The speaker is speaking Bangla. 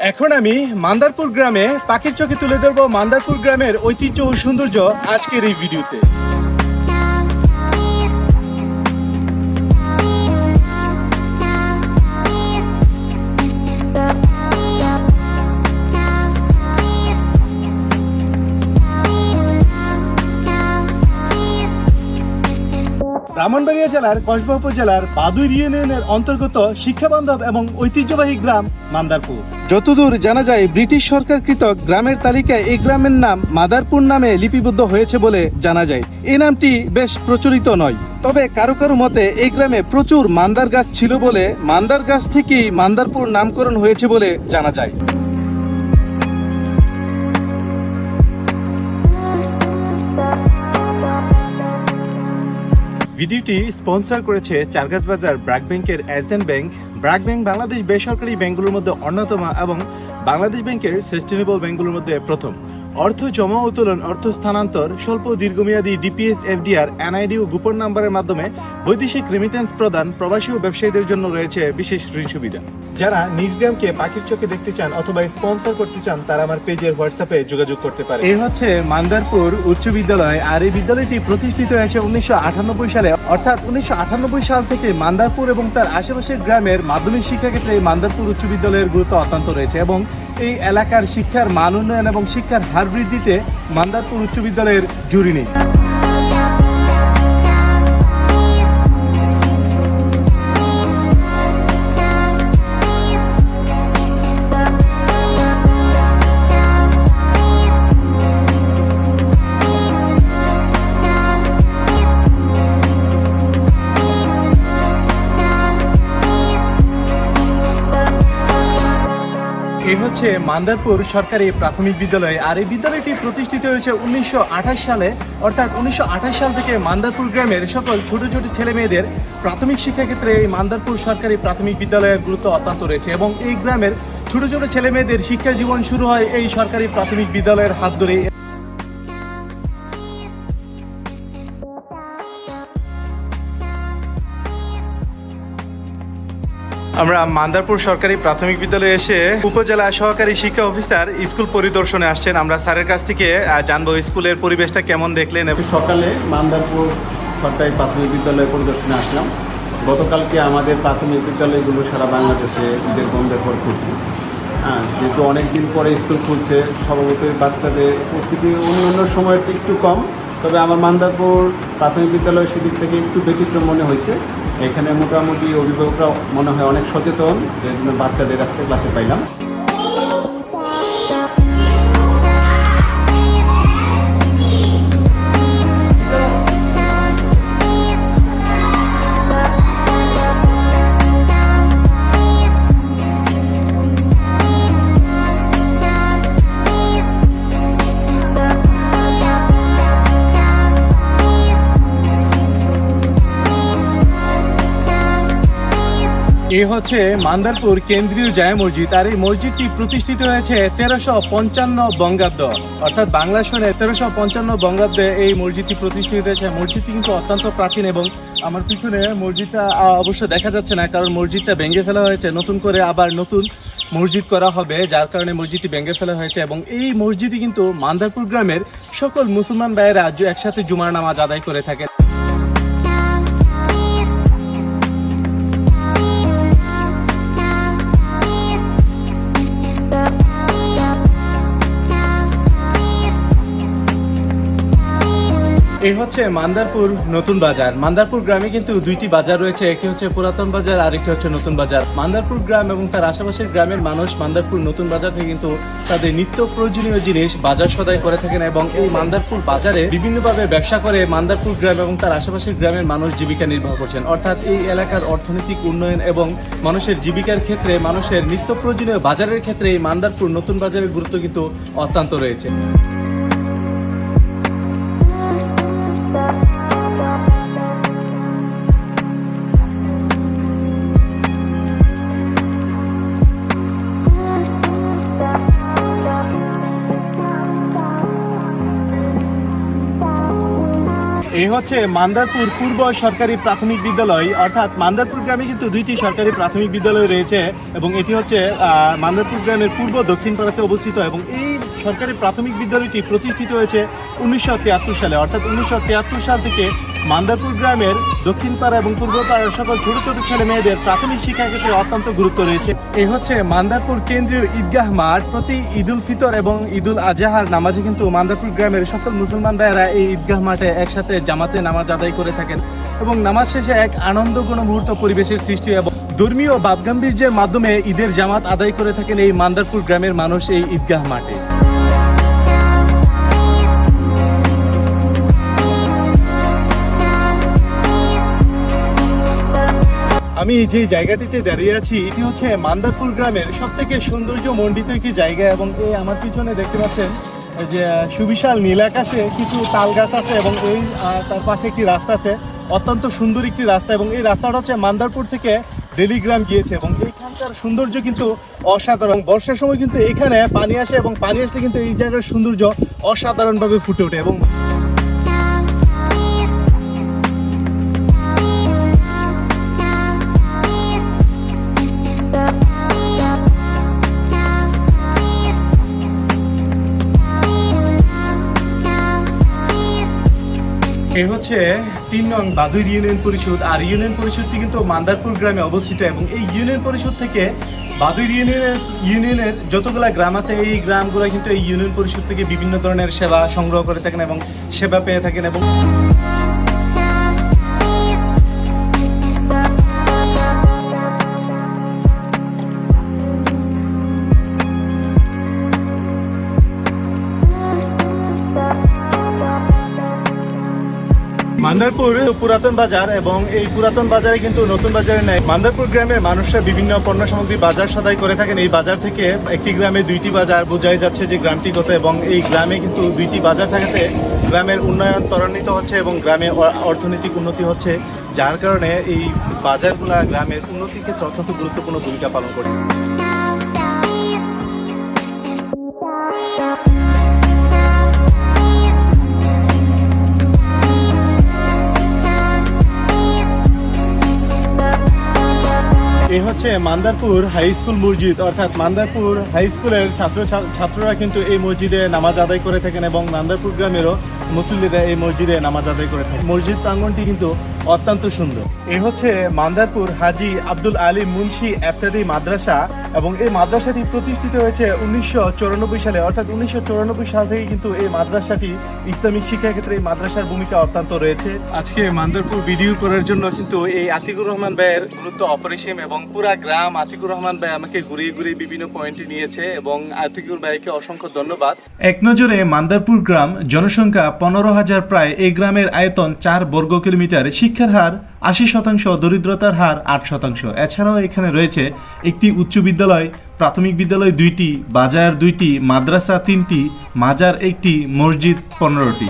এখন আমি মান্দারপুর গ্রামে পাখির চোখে তুলে ধরবো মান্দারপুর গ্রামের ঐতিহ্য ও সৌন্দর্য আজকের এই ভিডিওতে। ব্রাহ্মণবাড়িয়া জেলার কসবা উপজেলার বাদুর ইউনিয়নের অন্তর্গত শিক্ষাবান্ধব এবং ঐতিহ্যবাহী গ্রাম মান্দারপুর। যতদূর জানা যায়, ব্রিটিশ সরকার কৃতক গ্রামের তালিকায় এই গ্রামের নাম মাদারপুর নামে লিপিবদ্ধ হয়েছে বলে জানা যায়। এই নামটি বেশ প্রচলিত নয়। তবে কারও কারও মতে, এই গ্রামে প্রচুর মান্দার গাছ ছিল বলে মান্দার গাছ থেকেই মান্দারপুর নামকরণ হয়েছে বলে জানা যায়। ভিডিওটি স্পন্সর করেছে চারগাছ বাজার ব্র্যাক ব্যাংকের agent bank. BRAC bank Bangladesh বেসরকারি ব্যাংকগুলোর মধ্যে অন্যতম এবং বাংলাদেশ ব্যাংকের সাস্টেনেবল ব্যাংকগুলোর মধ্যে প্রথম। অর্থ জমা উত্তোলন অর্থ স্থানান্তর, স্বল্প দীর্ঘমেয়াদী ডিপিএস এফডিআর এনআইডি ও গোপন নাম্বারের মাধ্যমে বৈদেশিক রেমিটেন্স প্রদান প্রবাসী ও ব্যবসায়ীদের জন্য রয়েছে বিশেষ ঋণ সুবিধা। যারা নিজ গ্রামকে পাখির চোখে দেখতে চান অথবা স্পন্সর করতে চান, তারা আমার পেজের হোয়াটসঅ্যাপে যোগাযোগ করতে পারে এই হচ্ছে মান্দারপুর উচ্চ বিদ্যালয় আর এই বিদ্যালয়টি প্রতিষ্ঠিত হয়েছে উনিশশো আটানব্বই সালে। অর্থাৎ উনিশশো আটানব্বই সাল থেকে মান্দারপুর এবং তার আশেপাশের গ্রামের মাধ্যমিক শিক্ষা ক্ষেত্রে এই মান্দারপুর উচ্চ বিদ্যালয়ের গুরুত্ব অত্যন্ত রয়েছে এবং এই এলাকার শিক্ষার মান উন্নয়ন এবং শিক্ষার হার বৃদ্ধিতে মান্দারপুর উচ্চ বিদ্যালয়ের জুড়ি নেই। হচ্ছে মান্দারপুর সরকারি প্রাথমিক বিদ্যালয়। আর এই বিদ্যালয়টি প্রতিষ্ঠিত হয়েছে উনিশশো আঠাশ সালে, অর্থাৎ উনিশশো আঠাশ সাল থেকে মান্দারপুর গ্রামের সকল ছোট ছোট ছেলে মেয়েদের প্রাথমিক শিক্ষাক্ষেত্রে এই মান্দারপুর সরকারি প্রাথমিক বিদ্যালয়ের গুরুত্ব অত্যন্ত রয়েছে এবং এই গ্রামের ছোট ছোট ছেলে মেয়েদের শিক্ষা জীবন শুরু হয় এই সরকারি প্রাথমিক বিদ্যালয়ের হাত ধরে আমরা মান্দারপুর সরকারি প্রাথমিক বিদ্যালয়ে এসে উপজেলা সহকারী শিক্ষা অফিসার স্কুল পরিদর্শনে আসছেন। আমরা স্যারের কাছ থেকে জানব স্কুলের পরিবেশটা কেমন দেখলেন সকালে মান্দারপুর সরকারি প্রাথমিক বিদ্যালয় পরিদর্শনে আসলাম। গতকালকে আমাদের প্রাথমিক বিদ্যালয়গুলো সারা বাংলাদেশে ঈদের বন্ধের পর খুলছে। হ্যাঁ যেহেতু অনেক দিন পরে স্কুল খুলছে, স্বভাবতই বাচ্চাদের উপস্থিতি অন্যান্য সময়ের চেয়ে একটু কম। তবে আমার মান্দারপুর প্রাথমিক বিদ্যালয় সেদিক থেকে একটু ব্যতিক্রম মনে হয়েছে। এখানে মোটামুটি অভিভাবকরা মনে হয় অনেক সচেতন, যে জন্য বাচ্চাদের আজকে ক্লাসে পাইলাম। এ হচ্ছে মান্দারপুর কেন্দ্রীয় জায় মসজিদ। আর এই মসজিদটি প্রতিষ্ঠিত হয়েছে তেরোশো পঞ্চান্ন বঙ্গাব্দ। অর্থাৎ বাংলা সনে তেরোশো পঞ্চান্ন বঙ্গাব্দে এই মসজিদটি প্রতিষ্ঠিত হয়েছে। মসজিদটি কিন্তু অত্যন্ত প্রাচীন এবং আমার পিছনে মসজিদটা অবশ্য দেখা যাচ্ছে না, কারণ মসজিদটা ভেঙে ফেলা হয়েছে। নতুন করে আবার নতুন মসজিদ করা হবে, যার কারণে মসজিদটি ভেঙে ফেলা হয়েছে এবং এই মসজিদই কিন্তু মান্দারপুর গ্রামের সকল মুসলমান ভাইয়েরা একসাথে জুমার নামাজ আদায় করে থাকে এই হচ্ছে মান্দারপুর নতুন বাজার। মান্দারপুর গ্রামে কিন্তু দুইটি বাজার রয়েছে, একটি হচ্ছে পুরাতন বাজার আর একটি হচ্ছে নতুন বাজার। মান্দারপুর গ্রাম এবং তার আশেপাশের গ্রামের মানুষ মান্দারপুর নতুন বাজার থেকে কিন্তু তাদের নিত্য প্রয়োজনীয় জিনিস বাজার সদাই করে থাকেন এবং এই মান্দারপুর বাজারে বিভিন্নভাবে ব্যবসা করে মান্দারপুর গ্রাম এবং তার আশেপাশের গ্রামের মানুষ জীবিকা নির্বাহ করছেন। অর্থাৎ এই এলাকার অর্থনৈতিক উন্নয়ন এবং মানুষের জীবিকার ক্ষেত্রে মানুষের নিত্য প্রয়োজনীয় বাজারের ক্ষেত্রে এই মান্দারপুর নতুন বাজারের গুরুত্ব কিন্তু অত্যন্ত রয়েছে। হচ্ছে মান্দারপুর পূর্ব সরকারি প্রাথমিক বিদ্যালয়। অর্থাৎ মান্দারপুর গ্রামে কিন্তু দুইটি সরকারি প্রাথমিক বিদ্যালয় রয়েছে এবং এটি হচ্ছে মান্দারপুর গ্রামের পূর্ব দক্ষিণ পাড়াতে অবস্থিত এবং এই সরকারি প্রাথমিক বিদ্যালয়টি প্রতিষ্ঠিত হয়েছে উনিশশো তিয়াত্তর সালে। অর্থাৎ উনিশশো তিয়াত্তর সাল থেকে মান্দারপুর গ্রামের দক্ষিণ পাড়া এবং পূর্ব পাড়ার সকল ছোট ছোট ছেলে মেয়েদের প্রাথমিক শিক্ষা ক্ষেত্রে অত্যন্ত গুরুত্ব রয়েছে। এই হচ্ছে মান্দারপুর কেন্দ্রীয় ঈদগাহ মাঠ। প্রতি ঈদুল ফিতর এবং ঈদুল আজহার নামাজে কিন্তু মান্দারপুর গ্রামের সকল মুসলমান ভাইয়েরা এই ঈদগাহ মাঠে একসাথে জামাতে নামাজ আদায় করে থাকেন এবং নামাজ শেষে এক আনন্দঘন মুহূর্ত পরিবেশের সৃষ্টি এবং ধর্মীয় ভাবগাম্ভীর্যের মাধ্যমে ঈদের জামাত আদায় করে থাকেন এই মান্দারপুর গ্রামের মানুষ এই ঈদগাহ মাঠে। আমি যে জায়গাটিতে দাঁড়িয়ে আছি, এটি হচ্ছে মান্দারপুর গ্রামের সব থেকে সৌন্দর্য মণ্ডিত একটি জায়গা এবং এই আমার পিছনে দেখতে পাচ্ছেন যে সুবিশাল নীল আকাশে কিছু তাল গাছ আছে এবং এই তার পাশে একটি রাস্তা আছে। অত্যন্ত সুন্দর একটি রাস্তা এবং এই রাস্তাটা হচ্ছে মান্দারপুর থেকে ডেলিগ্রাম গিয়েছে এবং এইখানকার সৌন্দর্য কিন্তু অসাধারণ। বর্ষার সময় কিন্তু এখানে পানি আসে এবং পানি আসলে কিন্তু এই জায়গার সৌন্দর্য অসাধারণভাবে ফুটে ওঠে এবং এ হচ্ছে তিন নং বাদুর ইউনিয়ন পরিষদ। আর ইউনিয়ন পরিষদটি কিন্তু মান্দারপুর গ্রামে অবস্থিত এবং এই ইউনিয়ন পরিষদ থেকে বাদুর ইউনিয়নের ইউনিয়নের যতগুলা গ্রাম আছে, এই গ্রামগুলো কিন্তু এই ইউনিয়ন পরিষদ থেকে বিভিন্ন ধরনের সেবা সংগ্রহ করে থাকেন এবং সেবা পেয়ে থাকেন এবং মান্দারপুর পুরাতন বাজার এবং এই পুরাতন বাজারে কিন্তু নতুন বাজারে নেয় মান্দারপুর গ্রামের মানুষরা বিভিন্ন পণ্য সামগ্রী বাজার সদাই করে থাকেন। এই বাজার থেকে একটি গ্রামে দুইটি বাজার বোঝাই যাচ্ছে যে গ্রামটি কত এবং এই গ্রামে কিন্তু দুইটি বাজার থাকাতে গ্রামের উন্নয়ন ত্বরান্বিত হচ্ছে এবং গ্রামে অর্থনৈতিক উন্নতি হচ্ছে, যার কারণে এই বাজারগুলা গ্রামের উন্নতির ক্ষেত্রে অত্যন্ত গুরুত্বপূর্ণ ভূমিকা পালন করে। হচ্ছে মান্দারপুর হাই স্কুল মসজিদ, অর্থাৎ মান্দারপুর হাই স্কুলের ছাত্র ছাত্ররা কিন্তু এই মসজিদে নামাজ আদায় করে থাকেন এবং মান্দারপুর গ্রামেরও মুসলিমরা এই মসজিদে নামাজ আদায় করে থাকেন মসজিদ প্রাঙ্গনটি কিন্তু অত্যন্ত সুন্দর। এই হচ্ছে মান্দারপুর হাজি আব্দুল আলী মুন্সি এফতাদি মাদ্রাসা এবং এই মাদ্রাসাটি প্রতিষ্ঠিত হয়েছে উনিশশো সালে। অর্থাৎ উনিশশো সাল থেকে কিন্তু এই মাদ্রাসাটি ইসলামিক শিক্ষা ক্ষেত্রে এই মাদ্রাসার ভূমিকা অত্যন্ত রয়েছে। আজকে মান্দারপুর ভিডিও করার জন্য কিন্তু এই আতিকুর রহমান ভাইয়ের গুরুত্ব অপরিসীম এবং পুরা গ্রাম আতিকুর রহমান ভাই আমাকে ঘুরিয়ে ঘুরিয়ে বিভিন্ন পয়েন্টে নিয়েছে এবং আতিকুর ভাইকে অসংখ্য ধন্যবাদ। এক নজরে মান্দারপুর গ্রাম জনসংখ্যা পনেরো হাজার প্রায় এই গ্রামের আয়তন চার বর্গ কিলোমিটার, শিক্ষার হার আশি শতাংশ, দরিদ্রতার হার আট শতাংশ। এছাড়াও এখানে রয়েছে একটি উচ্চ বিদ্যালয়, প্রাথমিক বিদ্যালয় দুইটি, বাজার দুইটি, মাদ্রাসা তিনটি, মাজার একটি, মসজিদ পনেরোটি।